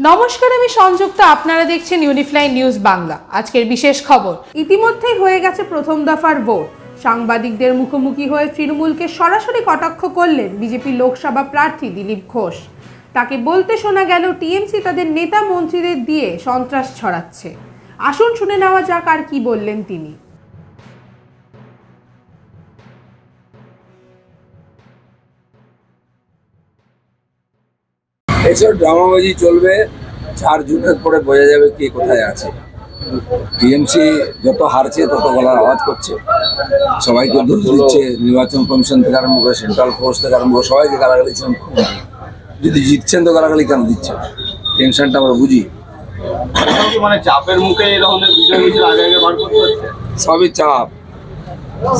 নমস্কার, আমি সংযুক্ত। আপনারা দেখছেন ইউনিফ্লাইন নিউজ বাংলা। আজকের বিশেষ খবর। ইতিমধ্যেই হয়ে গেছে প্রথম দফার ভোট। সাংবাদিকদের মুখোমুখি হয়ে তৃণমূলকে সরাসরি কটাক্ষ করলেন বিজেপি লোকসভা প্রার্থী দিলীপ ঘোষ। তাকে বলতে শোনা গেল, টিএমসি তাদের নেতা মন্ত্রীদের দিয়ে সন্ত্রাস ছড়াচ্ছে। আসুন শুনে নেওয়া যাক আর কি বললেন তিনি। এসব ড্রামাবাজি চলবে চার জুনের পরে বোঝা যাবে কে কোথায় আছে। টিএমসি যত হারছে তত গলার আওয়াজ করছে। সবাইকে দোষ দিচ্ছে নির্বাচন কমিশন থেকে আরম্ভ করে সেন্ট্রাল ফোর্স থেকে আরম্ভ করে সবাইকে গালাগালি যদি জিতছেন তো গালাগালি কেন দিচ্ছে? টেনশনটা আমরা বুঝি। মানে চাপের মুখে সবই চাপ।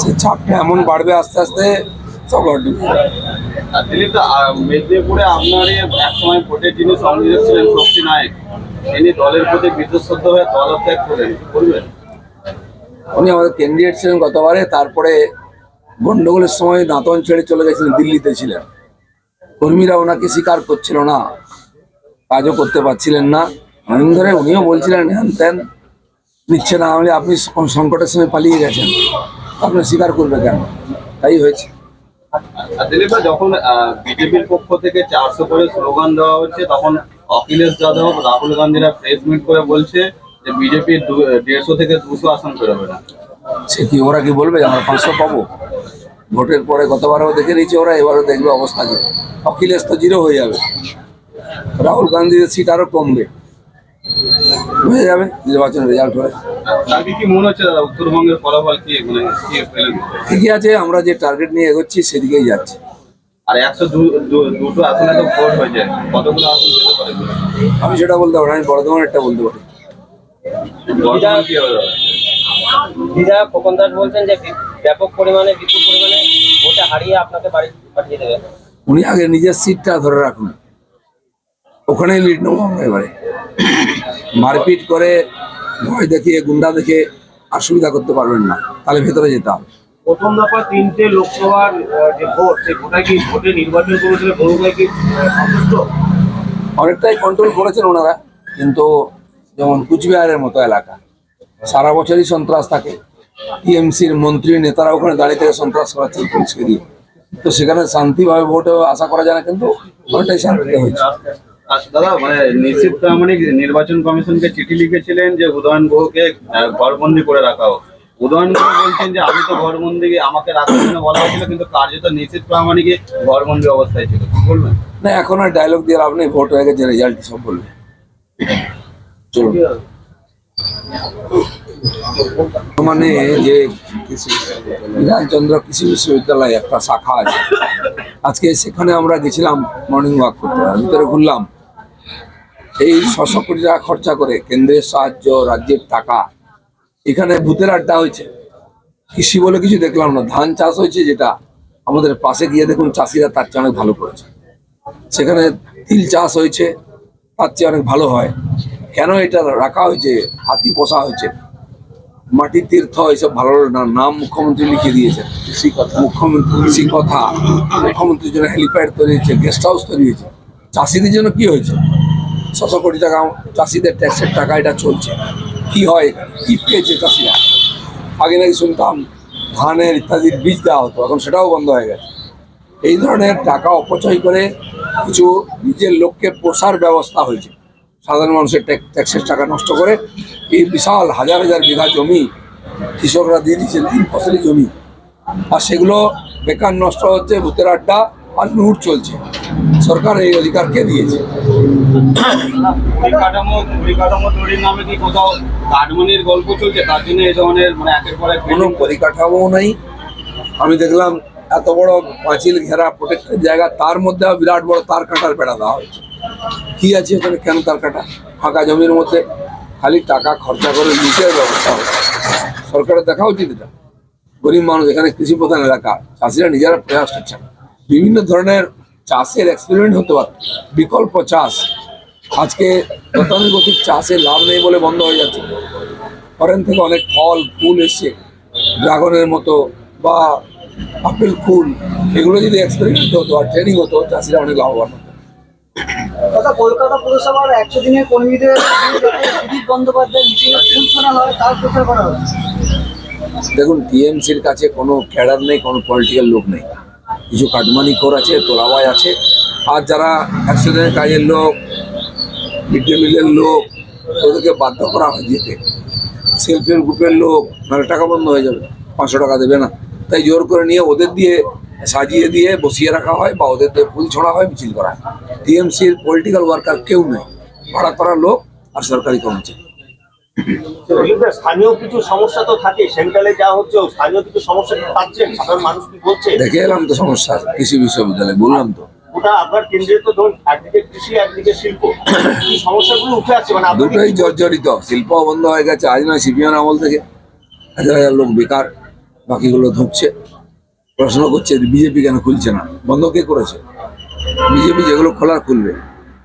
সে চাপটা এমন বাড়বে আস্তে আস্তে দিলীপ দা মেদিনীপুরে একসময় ভোটের যিনি সংযোজক ছিলেন শক্তি নায়ক তিনি দলের প্রতি বিদ্যুৎ হয়ে দল ত্যাগ করেন কি উনি আমাদের ক্যান্ডিডেট ছিলেন গতবারে তারপরে গন্ডগোলের সময় দাঁতন ছেড়ে চলে গেছিলেন দিল্লিতে ছিলেন। কর্মীরা ওনাকে স্বীকার করছিল না কাজও করতে পারছিলেন না। অনেক ধরে উনিও বলছিলেন হ্যান ত্যান নিচ্ছে না হলে আপনি সংকটের সময় পালিয়ে গেছেন। আপনি স্বীকার করবে কেন? তাই হয়েছে। দিলীপ যখন বিজেপির পক্ষ থেকে চারশো করে স্লোগান দেওয়া হচ্ছে, তখন অখিলেশ যাদব, রাহুল গান্ধীরা প্রেস মিট করে বলছে যে বিজেপি দেড়শো থেকে দুশো আসন পেরোবে না। সে কি ওরা কি বলবে আমরা পাঁচশো পাবো? ভোটের পরে গতবারও দেখে নিয়েছে ওরা, এবারও দেখবে অবস্থা কি? অখিলেশ তো জিরো হয়ে যাবে। রাহুল গান্ধীর সিট আরও কমবে। হয়ে যাবে নির্বাচন রেজাল্ট হয়ে কি মনে হচ্ছে দাদা উত্তরবঙ্গের ফলাফল কি মানে ঠিকই আছে আমরা যে টার্গেট নিয়ে এগোচ্ছি সেদিকেই যাচ্ছি। আর একশো দুটো আসনে তো ভোট হয়েছে কতগুলো আসন আমি সেটা বলতে পারি আমি বর্ধমানেরটা বলতে পারি। খোকন দাস বলছেন যে ব্যাপক পরিমাণে বিপুল পরিমাণে ভোটে হারিয়ে আপনাকে বাড়ি পাঠিয়ে দেবে। উনি আগে নিজের সিটটা ধরে রাখুন। ওখানেই লিড নেব আমরা এবারে। মারপিট করে ভয় দেখিয়ে গুন্ডা দেখে আর সুবিধা করতে পারবেন না। তাহলে ভেতরে যেতে হবে। প্রথম দফা তিনটে লোকসভার যে ভোট সেই ভোটা কি ভোটে নির্বাচন করেছিল বড়ুভাই কি সন্তুষ্ট? অনেকটাই কন্ট্রোল করেছেন ওনারা কিন্তু যেমন কুচবিহারের মতো এলাকা সারা বছরই সন্ত্রাস থাকে। টিএমসির মন্ত্রী নেতারা ওখানে দাঁড়িয়ে থেকে সন্ত্রাস করাচ্ছেন পুলিশকে দিয়ে তো সেখানে শান্তিভাবে ভোটে আশা করা যায় না কিন্তু অনেকটাই শান্তিতে হয়েছে। দাদা মানে নিশ্চিত প্রামাণিক নির্বাচন কমিশনকে চিঠি লিখেছিলেন যে উদয়ন গুহকে ঘরবন্দি করে রাখা হোক। উদয়ন গুহ বলছেন যে, আমি তো ঘরবন্দি, আমাকে রাখার জন্য বলা হয়েছিল, কিন্তু কার্যত নিশ্চিত প্রামাণিকে ঘরবন্দি অবস্থায় ছিল। বলবেন? না, এখন আর ডায়লগ দিয়ে নেই, ভোট হয়ে গেছে রেজাল্ট সব বলবে। চলুন। মানে যে বিধানচন্দ্র কৃষি বিশ্ববিদ্যালয় একটা শাখা আছে। আজকে সেখানে আমরা গেছিলাম মর্নিং ওয়াক করতে, ভিতরে ঘুরলাম। এই ছশো কোটি টাকা খরচা করে কেন্দ্রের সাহায্য রাজ্যের টাকা। এখানে ভূতের আড্ডা হয়েছে। কৃষি বলে কিছু দেখলাম না। ধান চাষ হয়েছে যেটা আমাদের পাশে গিয়ে দেখুন চাষিরা তার চেয়ে অনেক ভালো করেছে। সেখানে তিল চাষ হয়েছে তার চেয়ে অনেক ভালো হয়। কেন এটা রাখা হয়েছে? হাতি পোষা হয়েছে। মাটির তীর্থ এসব ভালো না। নাম মুখ্যমন্ত্রী লিখে দিয়েছে। কৃষি কথা। মুখ্যমন্ত্রী কৃষি কথা। মুখ্যমন্ত্রীর জন্য হেলিপ্যাড তৈরি হয়েছে গেস্ট হাউস তৈরি হয়েছে। চাষিদের জন্য কি হয়েছে? ছশো কোটি টাকা চাষিদের ট্যাক্সের টাকা এটা চলছে। কি হয়? কি পেয়েছে চাষিরা। আগে নাকি শুনতাম ধানের ইত্যাদির বীজ দেওয়া হতো, এখন সেটাও বন্ধ হয়ে গেছে। এই ধরনের টাকা অপচয় করে কিছু নিজের লোককে পোষার ব্যবস্থা হয়েছে। সাধারণ মানুষের ট্যাক- ট্যাক্সের টাকা নষ্ট করে এই বিশাল হাজার হাজার বিঘা জমি কৃষকরা দিয়ে দিচ্ছে তিন ফসলি জমি। আর সেগুলো বেকার নষ্ট হচ্ছে, ভূতের আড্ডা আর লুট চলছে। সরকার এই অধিকার কে দিয়েছে। পরিকাঠামো পরিকাঠামো তৈরির নামে কি কোথাও কাঠমানির গল্প চলছে? তার জন্য এই ধরনের মানে একের পর এক কোনো পরিকাঠামো নাই। আমি দেখলাম এত বড় পাঁচিল ঘেরা প্রোটেক্টেড জায়গা তার মধ্যে বিরাট বড় তার কাটার বেড়া দেওয়া হয়েছে। কি আছে ওখানে কেন তার কাটা? ফাঁকা জমির মধ্যে খালি টাকা খরচা করে লুটের ব্যবস্থা হচ্ছে সরকারের দেখা উচিত এটা। গরিব মানুষ এখানে কৃষি প্রধান এলাকা চাষিরা নিজেরা প্রয়াস করছে বিভিন্ন ধরনের চাষের এক্সপেরিমেন্ট হতে পারে। বিকল্প চাষ। আজকে গতানুগতিক চাষে লাভ নেই বলে বন্ধ হয়ে যাচ্ছে। ফরেন থেকে অনেক ফল ফুল এসছে। ড্রাগনের মতো বা আপেল ফুল এগুলো যদি এক্সপেরিমেন্ট হতো আর ট্রেনিং হতো চাষিরা অনেক লাভবান হতো। তথা কলকাতা পুরসভার একশো দিনের কর্মীদের দিলীপ বন্দ্যোপাধ্যায় মিছিলে ফুল শোনা হয় তার প্রচার করা হচ্ছে। দেখুন টিএমসির কাছে কোনো ক্যাডার নেই কোনো পলিটিক্যাল লোক নেই। কিছু কাটমানি কর আছে তোলাবাই আছে। আর যারা দিনের কাজের লোক মিড ডে মিলের লোক, ওদেরকে বাধ্য করা হয় যেতে। সেলফ হেল্প গ্রুপের লোক মানে টাকা বন্ধ হয়ে যাবে, পাঁচশো টাকা দেবে না। তাই জোর করে নিয়ে ওদের দিয়ে সাজিয়ে দিয়ে বসিয়ে রাখা হয় বা ওদের দিয়ে ফুল ছড়া হয়, মিছিল করা হয়। টিএমসির পলিটিক্যাল ওয়ার্কার কেউ নেই। ভাড়া করা লোক আর সরকারি কর্মচারী। স্থানীয় কিছু সমস্যা তো থাকে সেন্ট্রালে যা হচ্ছে স্থানীয় কিছু সমস্যা পাচ্ছেন সাধারণ মানুষ কি বলছে? দেখে এলাম তো সমস্যা কৃষি বিশ্ববিদ্যালয় বললাম তো। ওটা আপনার কেন্দ্রে তো ধরুন একদিকে কৃষি একদিকে শিল্প। এই সমস্যাগুলো উঠে আসছে মানে দুটোই জর্জরিত শিল্প বন্ধ হয়ে গেছে আজ নয় সিপিএম আমল থেকে। হাজার হাজার লোক বেকার বাকিগুলো ধুঁকছে প্রশ্ন করছে বিজেপি কেন খুলছে না? বন্ধ কে করেছে? বিজেপি যেগুলো খোলার খুলবে।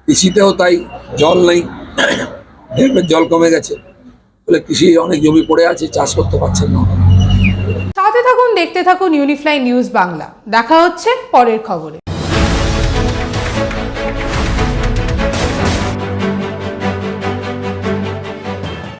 কৃষিতেও তাই জল নেই জল কমে গেছে। বলে কৃষি অনেক জমি পড়ে আছে, চাষ করতে পারছেন না সাথে থাকুন, দেখতে থাকুন ইউনিফ্লাই নিউজ বাংলা। দেখা হচ্ছে পরের খবরে।